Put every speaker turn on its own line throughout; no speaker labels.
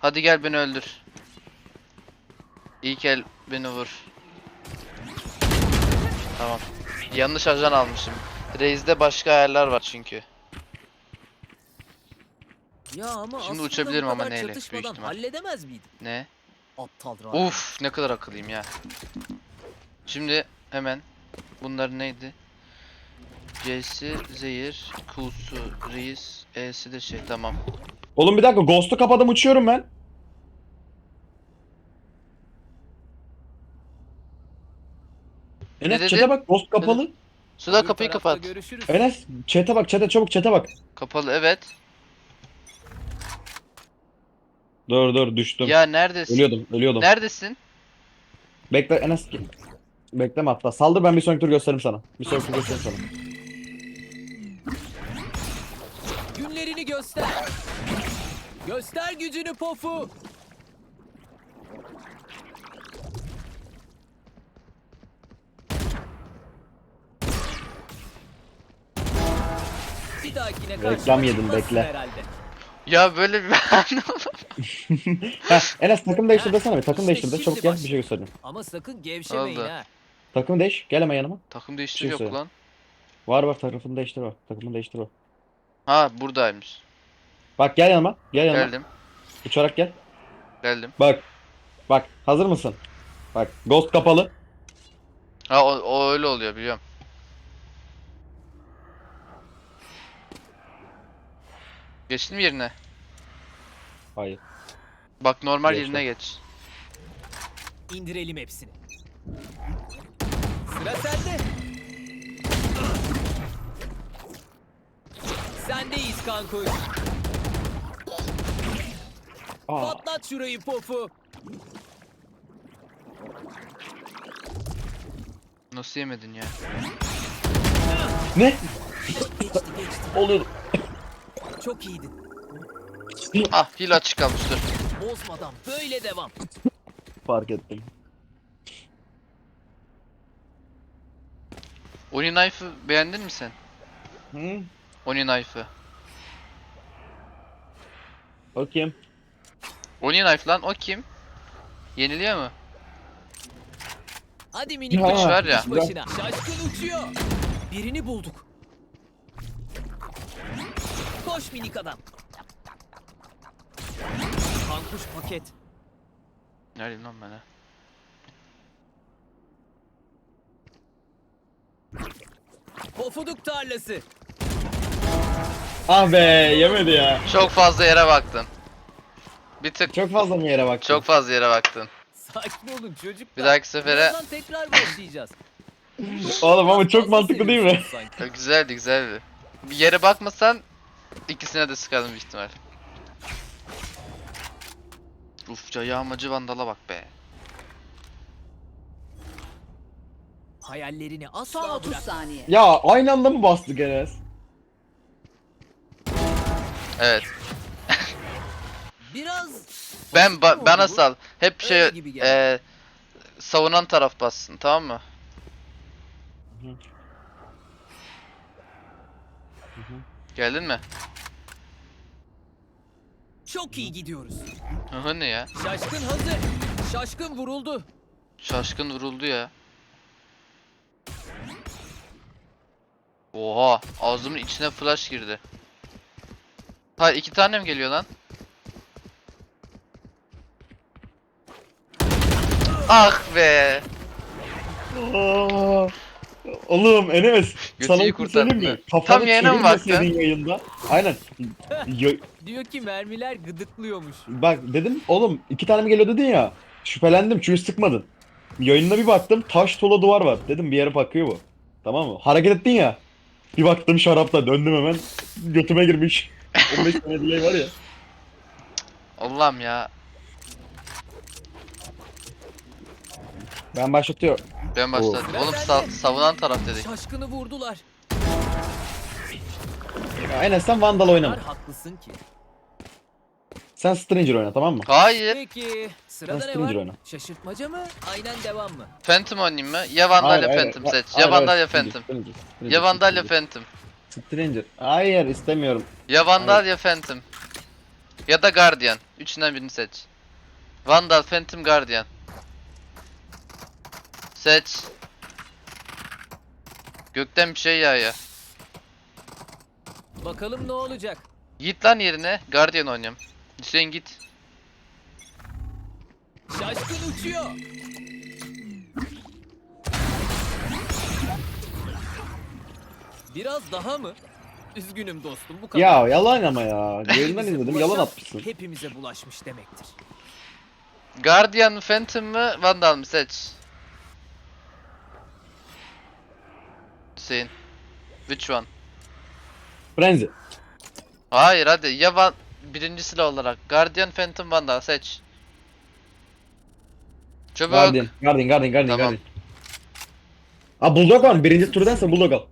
Hadi gel beni öldür. İlk el beni vur. Tamam. Yanlış ajan almışım. Reis'de başka ayarlar var çünkü.
Ya ama
Şimdi uçabilirim ama neyle? Büyük ihtimal.
halledemez miydim?
Ne?
Aptal.
Uf ne kadar akıllıyım ya. Şimdi hemen bunlar neydi? C'si zehir, Q'su reis, E'si de şey tamam.
Oğlum bir dakika Ghost'u kapadım uçuyorum ben.
Ne dedi?
Enes chat'e bak Ghost kapalı.
Suda kapıyı kapat.
Görüşürüz.
Enes chat'e bak chat'e çabuk chat'e bak.
Kapalı evet.
Dur dur düştüm.
Ya neredesin?
Ölüyordum ölüyordum.
Neredesin?
Bekle Enes. Bekleme hatta. Saldır ben bir sonraki tur gösteririm sana. Bir sonraki tur gösteririm sana.
Günlerini göster. Göster gücünü pofu. Bir dahakine
Reklam
karşıma
yedim,
çıkmazsın
bekle.
herhalde.
Ya böyle bir
Heh, Enes takım değiştir desene bir. Takım değiştir de çabuk gel bir şey göstereyim.
Ama sakın gevşemeyin
Oldu.
ha.
Takımı değiş. Gel hemen yanıma.
takım değiştir
Şey
yok lan.
Var var takımını değiştir var. Takımını değiştir var.
Ha buradaymış.
Bak gel yanıma. Gel yanıma.
Geldim.
Uçarak gel.
Geldim.
Bak. Bak hazır mısın? Bak Ghost kapalı.
Ha o, o öyle oluyor biliyorum. Geçtin mi yerine?
Hayır.
Bak normal
Geçtim.
yerine geç.
İndirelim hepsini. Sıra sende. Sendeyiz kankuş.
Aa,
Patlat şurayı pofu.
Nasıl yemedin ya?
ne?
Geçti geçti.
Oluyor.
Çok iyiydin.
Ah hile açık kalmıştır.
Bozmadan böyle devam.
Fark ettim.
Oni Knife'ı beğendin mi sen?
Hı?
Oni Knife'ı.
O?
Oni Knife lan o kim? Yeniliyor mu?
Hadi minik kuş
var ya.
başına. Şaşkın uçuyor. Birini bulduk. Koş minik adam. Kankuş paket.
Neredeyim lan ben ha?
Pofuduk tarlası.
Ah be yemedi ya.
Çok fazla yere baktın. Bir tık
Çok fazla mı yere baktın?
çok fazla yere baktın.
Sakin olun çocuklar.
Bir dahaki sefere
Birazdan tekrar başlayacağız.
Oğlum ama çok mantıklı değil mi?
seviyorsunuz sanki.
Ya güzeldi güzeldi. Bir yere bakmasan ikisine de sıkardım büyük ihtimal. Uf ya yağmacı vandala bak be.
Hayallerini
Son
asla
30
bırak.
saniye.
Ya aynı anda mı bastık Enes?
Evet.
Biraz
Ben ba- bana sal. Hep şey
Öyle gibi geldi.
eee, savunan taraf bassın tamam mı? Geldin mi?
Çok iyi gidiyoruz.
Hı hı ne ya?
Şaşkın hazır. Şaşkın vuruldu.
Şaşkın vuruldu ya. Oha ağzımın içine flash girdi. Hayır iki tane mi geliyor lan? Ah be.
Aa, Oğlum Enes sana
Götüyü
bir şey söyleyeyim mi?
kurtardı.
Kafanı
Tam yayına mı baktın?
çevirmeseydin yayında. Aynen. Yo-
Diyor ki mermiler gıdıklıyormuş.
bak dedim oğlum iki tane mi geliyor dedin ya. Şüphelendim çünkü sıkmadın. Yayınına bir baktım taş tuğla duvar var. Dedim bir yere bakıyor bu. Tamam mı? Hareket ettin ya. Bir baktım şarapta döndüm hemen. Götüme girmiş. 15 tane delay var ya.
Allah'ım ya.
Ben başlatıyorum.
Ben başladım. Oğlum sa- savunan taraf dedik.
Şaşkını vurdular.
Ya Enes sen Vandal oynama.
Haklısın ki.
Sen Stranger oyna tamam mı?
Hayır.
Peki sırada ne
Stranger
var?
oyna.
Şaşırtmaca mı? Aynen devam mı?
Phantom oynayayım mı? Ya Vandal ya
Hayır,
Phantom seç. Ya Vandal ya Phantom. Ya Vandal ya. Phantom.
Stranger. Hayır istemiyorum.
Ya Vandal ya Phantom. Ya da Guardian. Üçünden birini seç. Vandal, Phantom, Guardian. Seç. Gökten bir şey yağıyor.
Bakalım ne olacak.
Git lan yerine. Guardian oynuyorum. Hüseyin git.
Şaşkın uçuyor. Biraz daha mı? Üzgünüm dostum bu kadar.
Ya yalan ama ya. Yayından
Hepimize
izledim
bulaşan,
yalan atmışsın.
Hepimize bulaşmış demektir.
Guardian Phantom mı, Vandal mı seç. Hüseyin. Which one?
Frenzy.
Hayır hadi ya van birinci silah olarak Guardian Phantom Vandal seç. Çabuk.
Guardian. Guardian, Guardian, Guardian,
Tamam.
Guardian. Aa Bulldog var mı? Birinci turdansa Bulldog al.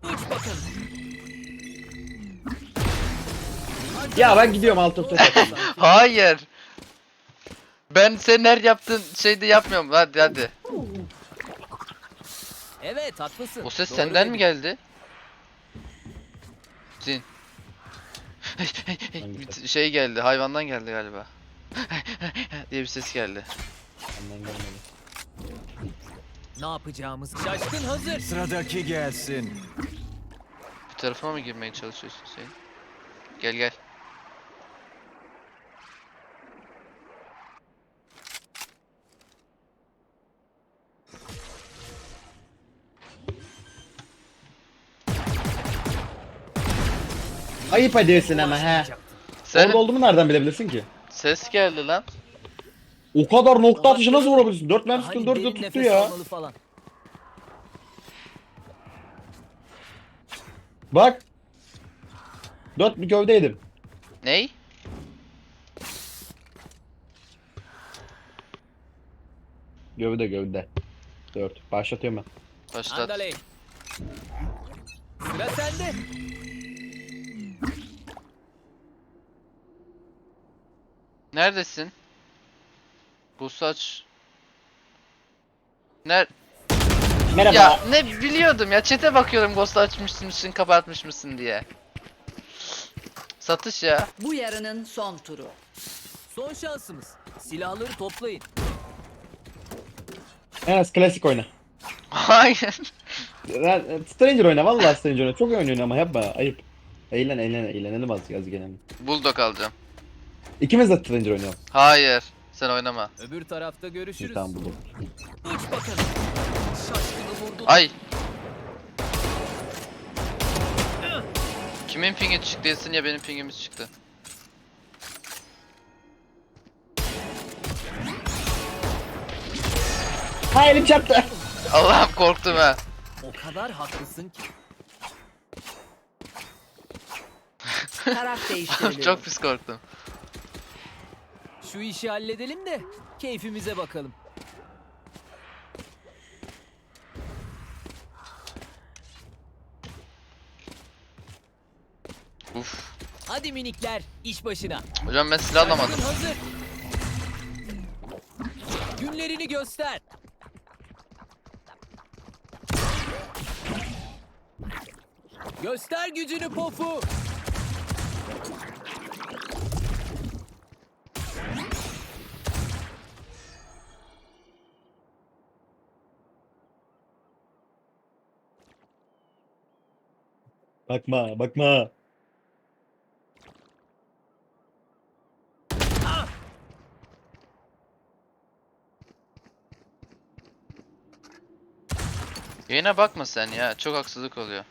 Ya ben gidiyorum alt top
Hayır. Ben senin her yaptığın şeyde yapmıyorum. Hadi hadi.
Evet haklısın.
O ses
Doğru
senden
dedin.
mi geldi? Zin. Bir şey geldi. Hayvandan geldi galiba. diye bir ses geldi.
Benden gelmedi.
Ne yapacağımız şaşkın hazır.
Sıradaki gelsin.
Bu tarafa mı girmeye çalışıyorsun sen? Gel gel.
Ayıp ediyorsun ama he.
Sen
Orada olduğumu nereden bilebilirsin ki?
ses geldi lan.
O kadar nokta atışı nasıl vurabilirsin? 4 mermi
Hadi
sıkın 4 de tuttu ya.
falan.
Bak. 4 bir gövdeydim.
Ney?
Gövde gövde. 4. Başlatıyorum ben.
Başlat.
Andaley. Sıra sende.
Neredesin? Bu saç. Ner
Merhaba.
ya ne biliyordum ya çete bakıyorum Ghost açmış mısın kapatmış mısın diye. Satış ya.
Bu yarının son turu.
Son şansımız. Silahları toplayın.
Enes klasik oyna.
Hayır.
Ben- Stranger oyna vallahi Stranger oyna. Çok iyi oynuyorsun ama yapma ayıp. Eğlen eğlen eğlenelim az az gene.
Bulldog alacağım.
İkimiz de Stranger oynayalım.
Hayır. Sen oynama.
Öbür tarafta görüşürüz.
Tamam buldum.
Ay. Kimin pingi çıktıysa ya benim pingimiz çıktı.
Ha elim çarptı.
Allah'ım korktum ha.
O kadar haklısın ki.
Taraf değiştiriliyor.
Çok pis korktum.
Şu işi halledelim de keyfimize bakalım.
Uf.
Hadi minikler iş başına.
Hocam ben silah alamadım.
Hazır. Günlerini göster. Göster gücünü pofu.
Bakma bakma.
Yayına bakma sen ya. Çok haksızlık oluyor.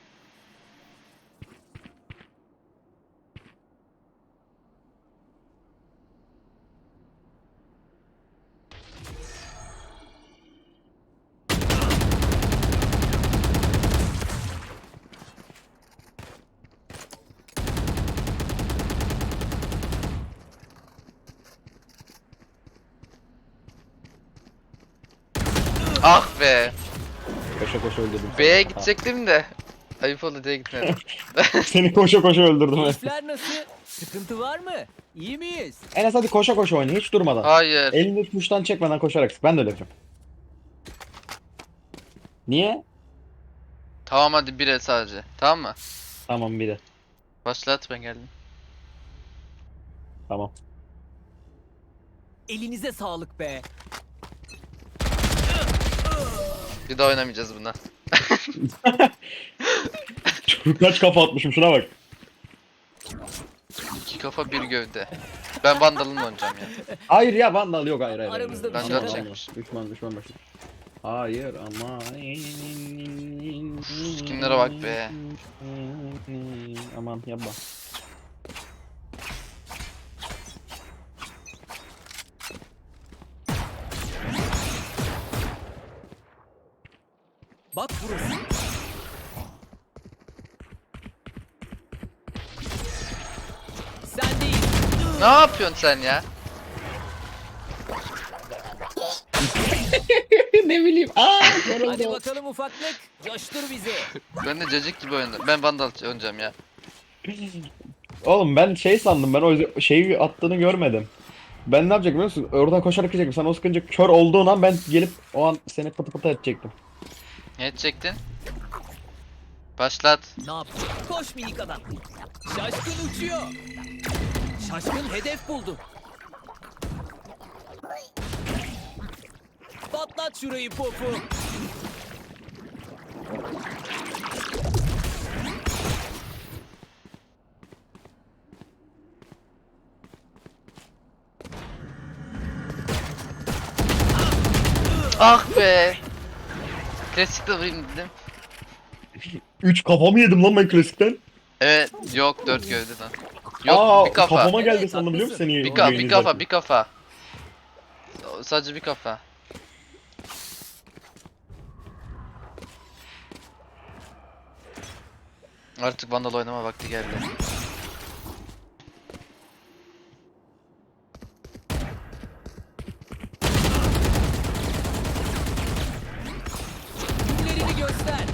Ah be.
Koşa koşa öldürdüm.
B'ye gidecektim de. Ayıp oldu diye gitmedim.
Seni koşa koşa öldürdüm.
İşler nasıl? Sıkıntı var mı? İyi miyiz?
Enes hadi koşa koşa oyna hiç durmadan.
Hayır.
Elini tuştan çekmeden koşarak sık. Ben de öyle yapacağım. Niye?
Tamam hadi bir el sadece. Tamam mı?
Tamam bir de.
Başlat ben geldim.
Tamam.
Elinize sağlık be.
Bir daha oynamayacağız buna.
Çok kaç kafa atmışım şuna bak.
İki kafa bir gövde. Ben Vandal'ınla oynayacağım ya.
Hayır ya Vandal yok hayır hayır.
Aramızda
hayır.
bir şey
Vandal
var.
olmaz. Düşman düşman başı. Hayır ama.
Skinlere bak be.
Aman yapma.
Bak burası. Sen değil.
Ne yapıyorsun sen ya?
ne bileyim. Aa,
Hadi bakalım ufaklık. Coştur bizi.
Ben de cacık gibi oynadım. Ben Vandal oynayacağım ya.
Oğlum ben şey sandım ben o şeyi attığını görmedim. Ben ne yapacaktım biliyor musun? Oradan koşarak gidecektim. Sen o sıkınca kör olduğun an ben gelip o an seni pıtı pıtı edecektim.
Ne edecektin? Başlat.
Ne yap? Koş minik adam. Şaşkın uçuyor. Şaşkın hedef buldu. Patlat şurayı popu.
Ah be. Klasikle vurayım dedim.
3 kafamı yedim lan ben klasikten.
Evet. Yok dört gövdeden. Yok
Aa,
bir kafa.
Kafama geldi sandım biliyor musun seni?
Bir, ka bir kafa bir kafa. Sadece bir kafa. Artık Vandal oynama vakti geldi.
Günlerini göster.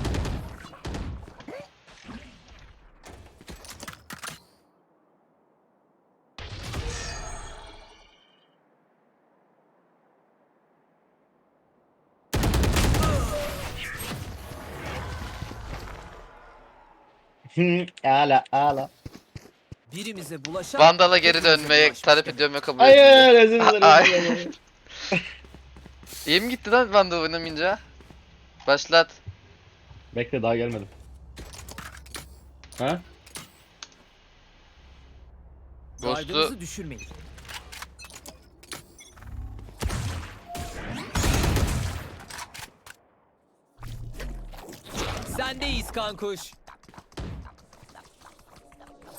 Hı, Ala ala.
Birimize bulaşan...
Vandal'a geri dönmeye talep ediyorum ve kabul ediyorum.
Hayır özür dilerim.
Ay.
özür dilerim.
İyi mi gitti lan Vandal oynamayınca? Başlat.
Bekle daha gelmedim. Ha?
Ghost'u
Gardınızı düşürmeyin. Sendeyiz kankuş.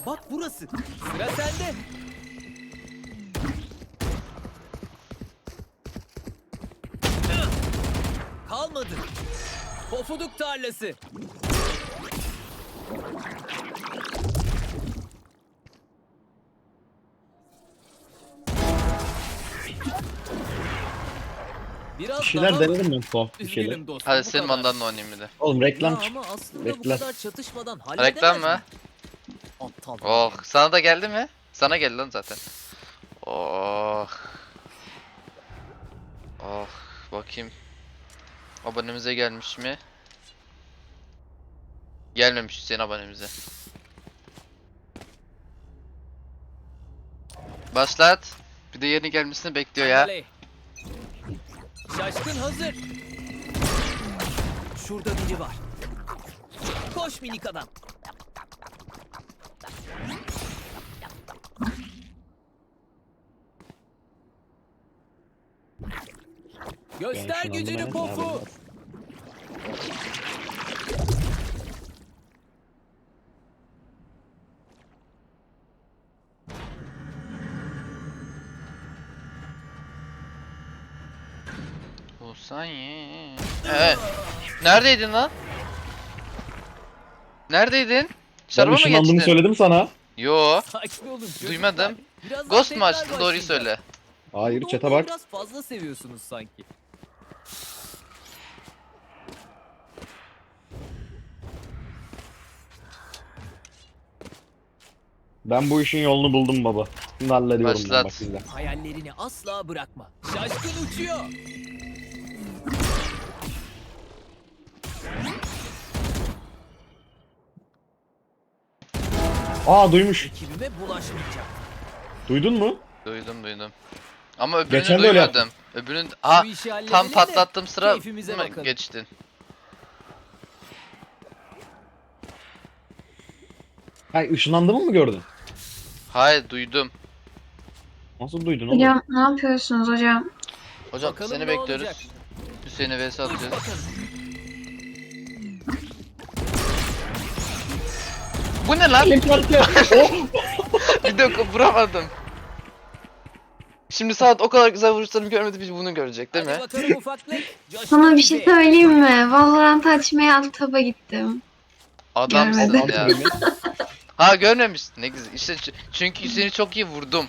Bak burası. Sıra sende. Kalmadı. Pofuduk tarlası. Biraz
Bir şeyler
daha
denedim ben tuhaf bir şeyler.
üzgünüm dostum.
Hadi
bu
senin
kadar.
Oynayayım bir de.
Oğlum reklam
Ya
çık.
ama aslında bu
Reklam.
kadar çatışmadan halledemez
Reklam mı?
Aptal.
Oh sana da geldi mi? Sana geldi lan zaten. Oh. Oh bakayım. Abonemize gelmiş mi? Gelmemiş Hüseyin abonemize. Başlat. Bir de yeni gelmesini bekliyor ya.
Şaşkın hazır. Şurada biri var. Koş minik adam. Göster
şunu
gücünü
anlamayan
pofu.
abi.
Olsan ye. Evet. Neredeydin lan? Neredeydin?
Ben
Şaraba mı
ışınlandığımı
geçtin?
söyledim sana.
Yo.
Sakin olun çocuklar.
Duymadım.
Birazdan
Ghost mu
tekrar
açtın doğruyu
başlayacağız.
söyle.
Hayır
Bunu
çete bak.
Biraz fazla seviyorsunuz sanki.
Ben bu işin yolunu buldum baba. Şimdi hallediyorum ben
Başlat.
Hayallerini asla bırakma. Şaşkın uçuyor.
Aa duymuş.
Ekibime bulaşmayacak.
Duydun mu?
Duydum duydum. Ama öbürünü
Geçen de öyle
duymadım.
İşi halledelim
tam
de
patlattığım sıra
keyfimize
mı
bakalım.
geçtin?
Hay ışınlandığımı mı gördün?
Hayır duydum.
Nasıl duydun oğlum?
Hocam ne yapıyorsunuz hocam?
Hocam
Bakalım
seni
ne
bekliyoruz.
olacak?
Hüseyin'e vs atacağız. Bu ne lan? Bir dakika vuramadım. Şimdi saat o kadar güzel vuruşlarımı görmedi biz bunu görecek değil mi?
Sana bir şey söyleyeyim mi? Valorant açmaya alt taba gittim.
Adamsın
Görmedi.
ya. Ha görmemiş. Ne güzel. İşte ç- çünkü Hüseyin'i çok iyi vurdum.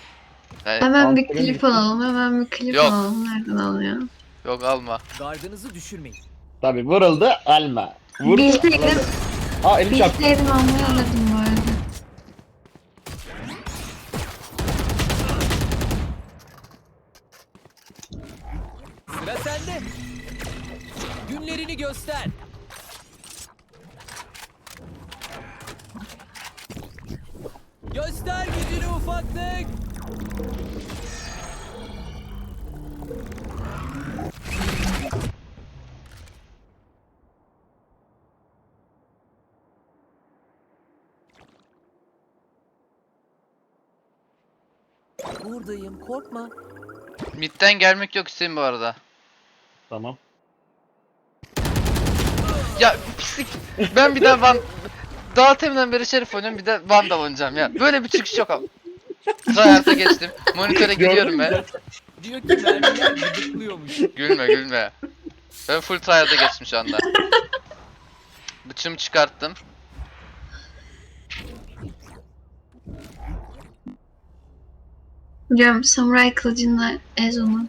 Yani,
Hemen bir klip alalım. Hemen bir klip
Yok.
alalım. Nereden alıyor?
yok alma.
Gardınızı düşürmeyin.
Tabii vuruldu alma. Vurdu.
Bilseydim.
Aa elim çarptı.
bilseydim almayı alırdım bu arada.
Sıra sende. Günlerini göster. Göster gücünü ufaklık. Buradayım korkma.
Mid'den gelmek yok Hüseyin bu arada.
Tamam.
Ya pislik. Ben bir daha Van... Daha teminden beri Şerif oynuyorum bir de Vandal oynayacağım ya. Böyle bir çıkış yok abi. Tryhard'a geçtim. Monitöre gidiyorum ben.
Diyor ki mermiler gıdıklıyormuş.
Gülme gülme. Ben full tryhard'a geçtim şu anda. Bıçımı çıkarttım.
Hocam samuray kılıcınla ez onu.
Ne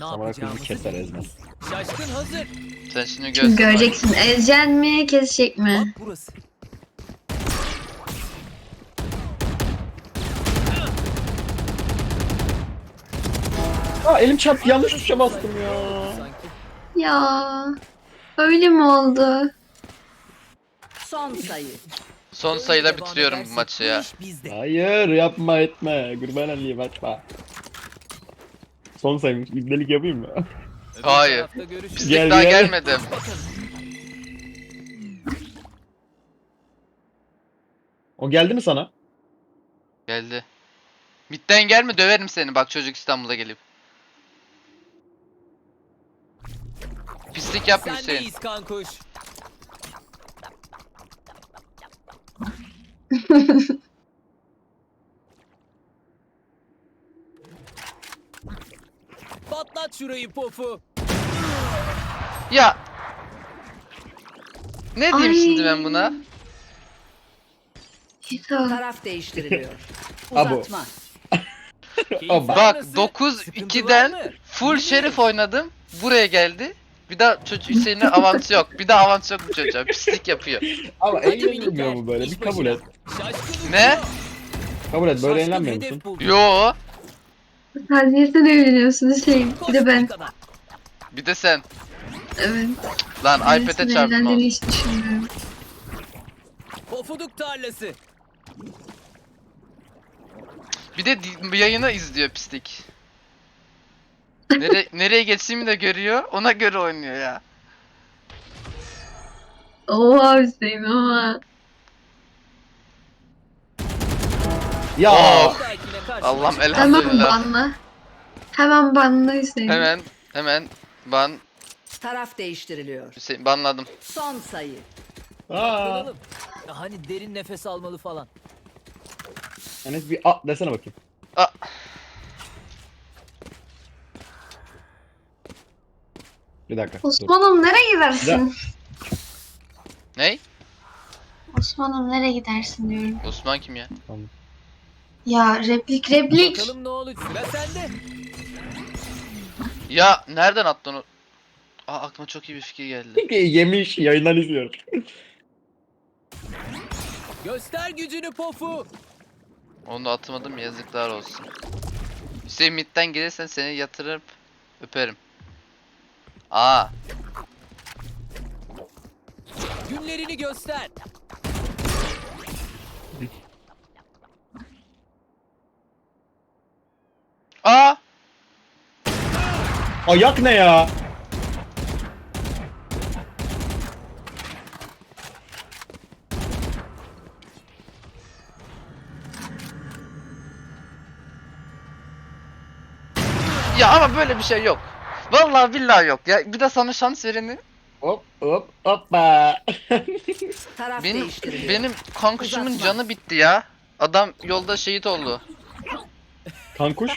Samuray kılıcı
yapacağımızı
keser ezmez.
Şaşkın hazır.
Sen şimdi
Şimdi
görsün.
göreceksin. Ezeceksin mi? Kesecek mi?
Bak burası.
Aa elim çarptı yanlış tuşa bastım ya.
Sanki.
Ya. Öyle mi oldu?
Son sayı.
Son sayıyla
Devam
bitiriyorum bu maçı ya.
Hayır yapma etme. Kurban olayım açma. Son saymış. İbnelik yapayım mı?
Hayır. Pislik
Gel,
daha
gel.
gelmedim.
O geldi mi sana?
Geldi. Mid'den gelme döverim seni bak çocuk İstanbul'a gelip. Pislik yapma Hüseyin.
Sendeyiz kankuş. Patlat şurayı pofu.
Ya. Ne diyeyim
Ay.
şimdi ben buna?
Yeter.
Taraf değiştiriliyor.
Abo.
Uzatma.
Bak
Nasıl?
9
Sıkıntı var
2'den
mı?
full
Yemin
şerif oynadım. Buraya geldi. Bir daha çocuk Hüseyin'e avans yok. Bir daha avans yok bu çocuğa. Pislik yapıyor.
Ama eğlenilmiyor mu böyle? Bir kabul et.
Ne?
Kabul et. Böyle eğlenmiyor musun?
Yo.
Sadece sen evleniyorsunuz şey. Bir de ben.
Bir de sen.
Evet.
Lan iPad'e çarpma.
evlendiğini hiç düşünmüyorum.
Pofuduk tarlası.
Bir de di- yayını izliyor pislik. Nere nereye geçtiğimi de görüyor. Ona göre oynuyor ya.
Oha Hüseyin oha.
Ya
Oh. Allah'ım.
Hemen
elhamdülillah.
banla. Hemen banla Hüseyin.
Hemen hemen ban
Taraf değiştiriliyor.
Hüseyin banladım.
Son sayı.
Aa.
Hani derin nefes almalı falan.
Enes bir a desene bakayım.
Aa.
Bir dakika. dur.
Osman'ım nereye gidersin?
Ney?
Osman'ım nereye gidersin diyorum.
Osman kim ya?
Ya replik replik.
Bakalım ne olacak. Sıra sende.
Ya nereden attın o? Aa aklıma çok iyi bir fikir geldi.
Yemiş yayından izliyorum.
Göster gücünü pofu.
Onu da atamadım yazıklar olsun. Hüseyin midden gelirsen seni yatırıp öperim. Aa
Günlerini göster.
Aa
Ayak ne ya?
Ya ama böyle bir şey yok. Vallahi billahi yok ya. Bir de sana şans vereni.
Hop hop hoppa.
Taraf
Benim
değiştiriliyor.
benim kankuşumun
Uzatma.
canı bitti ya. Adam yolda şehit oldu.
Kankuş.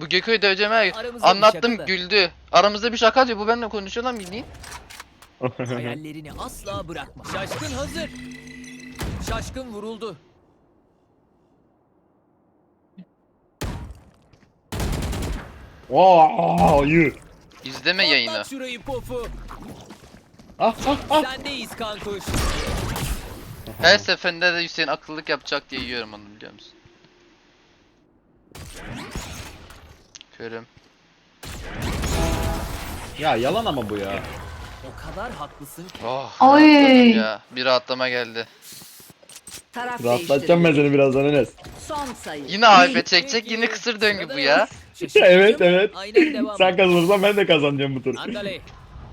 Bu Gökü'yü döveceğime
Aramızda bir
anlattım
şaka da.
güldü. Aramızda bir şaka diyor. Bu benimle konuşuyor lan bildiğin.
Hayallerini asla bırakma. Şaşkın hazır. Şaşkın vuruldu.
Aa, ayı.
İzleme yayını.
Patlat şurayı pofu.
Ah ah ah.
Sendeyiz kankuş.
Her seferinde de Hüseyin akıllılık yapacak diye yiyorum onu biliyor musun? Körüm.
Ya yalan ama bu ya.
O kadar haklısın ki.
Oh,
Oy.
rahatladım ya. Bir rahatlama geldi.
Taraf
Rahatlatacağım ben seni birazdan Enes.
Son sayı.
Yine AFP çekecek yine kısır döngü bu ya.
Evet, evet.
Aynen devam.
Sen kazanırsan ben de kazanacağım bu turu.
Andale.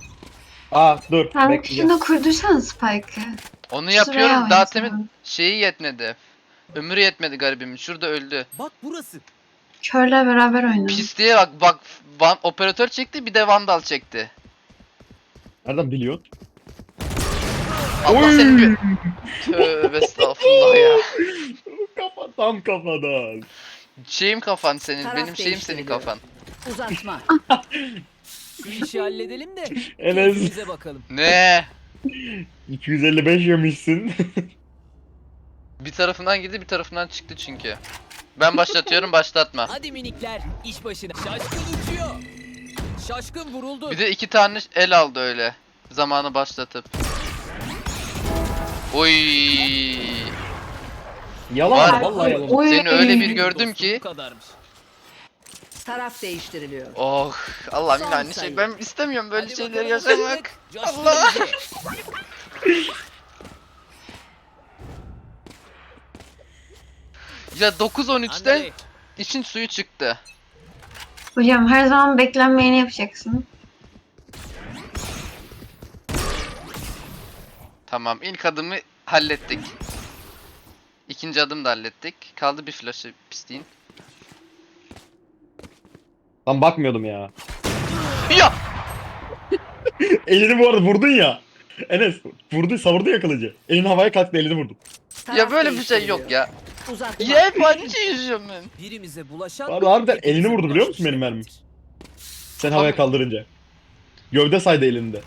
Aa dur
Sen
bekleyeceğim.
şunu kurdursana Spike'ı.
Onu yapıyorum daha
oynasana.
temin şeyi yetmedi. Ömrü yetmedi garibimin. Şurada öldü.
Bak burası.
Körle beraber oynayalım.
Pisliğe bak bak van, operatör çekti bir de vandal çekti.
Nereden biliyorsun?
Allah seni bir... Tövbe estağfurullah ya.
Kafa tam kafadan.
Şeyim kafan senin,
Taraf
benim şeyim senin
değiştiriliyor.
kafan.
Uzatma.
Şu işi halledelim de.
Enes
Keyfimize bakalım.
Ne?
255 yemişsin.
Bir tarafından girdi bir tarafından çıktı çünkü. Ben başlatıyorum başlatma.
Hadi minikler iş başına. Şaşkın uçuyor. Şaşkın vuruldu.
Bir de iki tane el aldı öyle. Zamanı başlatıp. Oy.
yalan
Var.
vallahi yalan.
Oy.
Seni öyle bir gördüm ki.
Kadarmış.
Taraf değiştiriliyor.
Oh Allah
Son
şey.
sayı.
Ben istemiyorum böyle
Hadi
şeyleri
bakalım,
yaşamak. Allah. Ya 9-13'te
Andale.
için suyu çıktı.
Hocam her zaman beklenmeyeni yapacaksın.
Tamam ilk adımı hallettik. İkinci adım da hallettik. Kaldı bir flash'ı pisliğin.
Lan bakmıyordum ya.
Ya!
Elini bu arada vurdun ya. Enes vurdu savurdu ya kılıcı. Elini havaya kalktı elini vurdum.
Taraf
Ya böyle bir şey yok ya.
Uzatma.
Ya hep aynı şey yaşıyorum ben.
Birimize bulaşan...
Abi harbiden elini vurdu biliyor musun benim mermim? Sen havaya kaldırınca. Gövde saydı elinde.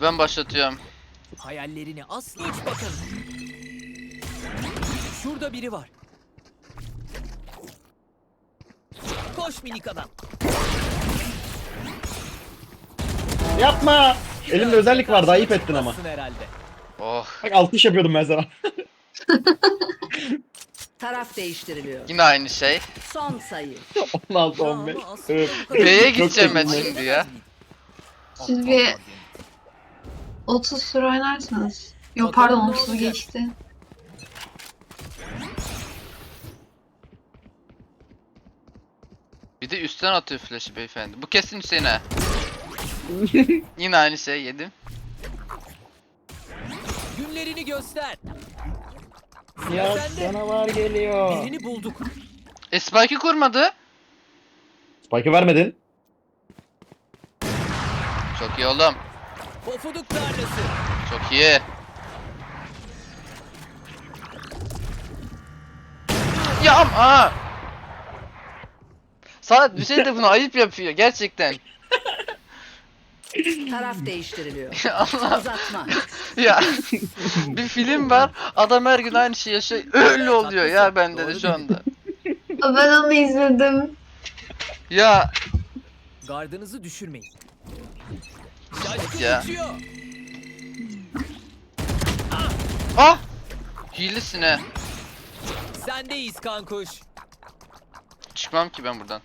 Ben başlatıyorum.
Hayallerini asla uç bakalım. Şurada biri var. Koş minik adam.
Yapma. Elimde özellik vardı ayıp ettin ama.
Herhalde.
Oh.
Bak altı iş yapıyordum ben sana.
Taraf değiştiriliyor.
Yine aynı şey.
Son sayı.
16
Ya
15.
ama aslında
Evet.
bu kadar-
B'ye
Çok
gideceğim ben şimdi ya.
Siz bir 30 tur oynarsınız. Yok
Bakalım
pardon
ne
30
olacak?
geçti.
Bir de üstten atıyor flash'ı beyefendi. Bu kesin Hüseyin'e. Yine aynı şey yedim.
Günlerini göster.
Ya
Sen de-
canavar geliyor.
Birini bulduk.
E Spike'ı kurmadı.
Spike'ı vermedin.
Çok iyi oğlum.
Pofuduk tarlası.
Çok iyi. Ya ama. Saat bir şey de bunu ayıp yapıyor gerçekten.
Taraf değiştiriliyor.
Allah
Uzatma.
ya. bir film var. Adam her gün aynı şey yaşıyor. Öyle oluyor ya bende de şu anda.
Ben onu izledim.
Ya
Gardınızı düşürmeyin. Şaşkın
Ya. ah. Hilesine.
Sendeyiz kankuş.
Çıkmam ki ben buradan.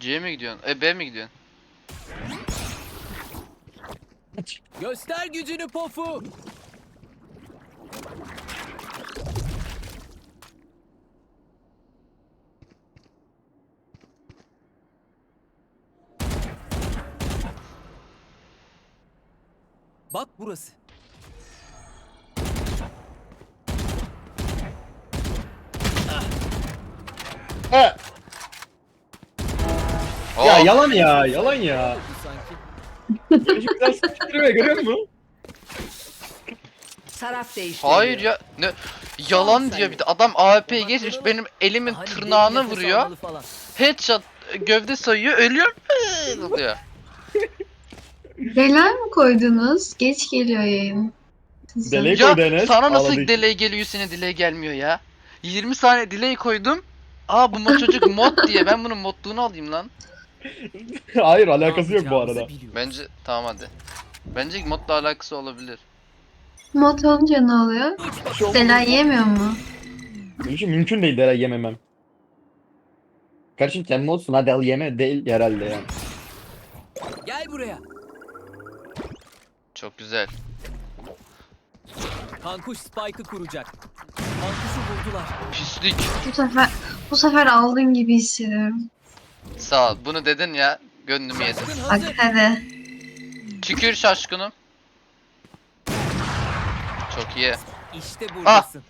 C'ye mi gidiyorsun? E B mi gidiyorsun?
Göster gücünü pofu. Bak burası.
He. Ya
Oh,
yalan ya yalan ya.
Sanki.
Gelişi sıkıştırıyor görüyor musun?
Taraf.
Hayır ya. Ne? Yalan diyor bir de. Adam AWP'ye geçmiş benim elimin
Hani
tırnağını
derin nefes
vuruyor.
almalı falan.
Headshot gövde sayıyor. Ölüyorum. oluyor.
Delay mi koydunuz? Geç geliyor yayın. Size.
Delay-
Ya
koydu Enes,
sana nasıl
ağladı.
delay geliyor senin delay gelmiyor ya. 20 saniye delay koydum. Aa bu mod çocuk mod diye ben bunun modluğunu alayım lan.
Hayır alakası yok bu arada.
Bence tamam hadi. Bence modla alakası olabilir.
Mod olunca ne oluyor? Delay yemiyor mu?
Gelişi mümkün değil delay yememem. Kardeşim sen mi olsun hadi al yeme değil herhalde yani.
Gel buraya.
Çok güzel.
Kankuş Spike'ı kuracak. Kankuşu vurdular.
Pislik.
Bu sefer bu sefer aldın gibi hissediyorum.
Sağ ol. Bunu dedin ya. Gönlümü yedin.
Şaşkın
Bak
hazır.
hadi.
Tükür şaşkınım. Çok iyi.
İşte buradasın.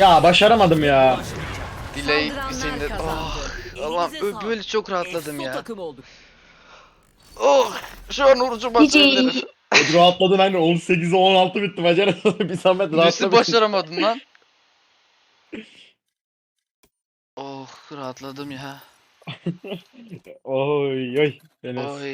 Ya başaramadım ya.
Delay
Saldıranlar
senin de...
kazandı.
Oh, Allah'ım ö- böyle çok rahatladım ya.
takım olduk.
Oh şu an orucu basabilirim.
Çok rahatladım ben de 18'e 16 bitti bacana bir zahmet rahatlamışsın.
başaramadın lan? Oh rahatladım ya.
Oy oy. Enes.
Oy.